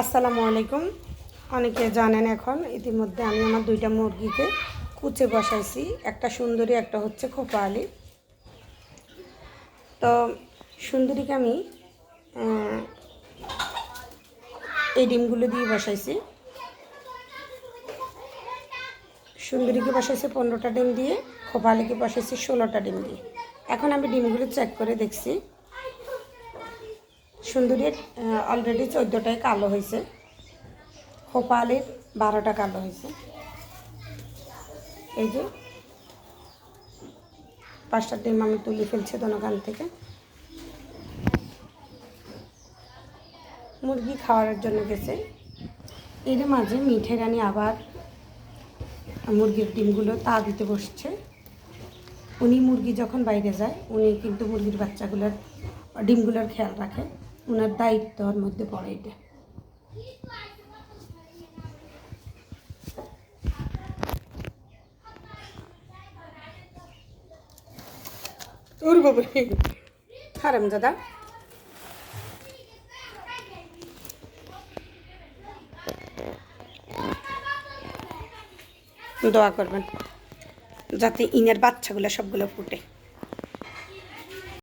আসসালামু আলাইকুম। অনেকে জানেন এখন, ইতিমধ্যে আমি আমার দুইটা মুরগিকে কুচে বসাইছি। একটা সুন্দরী, একটা হচ্ছে খোপা আলি তো সুন্দরীকে আমি এই ডিমগুলো দিয়ে বসাইছি। সুন্দরীকে বসাইছি পনেরোটা ডিম দিয়ে খোপা আলিকে বসাইছি ষোলোটা ডিম দিয়ে। এখন আমি ডিমগুলো চেক করে দেখছি। সুন্দরীর অলরেডি চোদ্দোটায় কালো হয়েছে। খোপালের বারোটা কালো হয়েছে। এই যে, পাঁচটা ডিম আমি তুলে ফেলছি দোকান থেকে। মুরগি খাওয়ার জন্য গেছে। এর মাঝে মিঠে রানী আবার মুরগির ডিমগুলো তা দিতে বসছে। উনি মুরগি যখন বাইরে যায়, উনি কিন্তু মুরগির বাচ্চাগুলোর, ডিমগুলোর খেয়াল রাখে। ওনার দায়িত্বর মধ্যে পড়ে এটা। ওর বাবা হারাম দাদা। দোয়া করবেন, যাতে ইনের বাচ্চাগুলো সবগুলো ফুটে।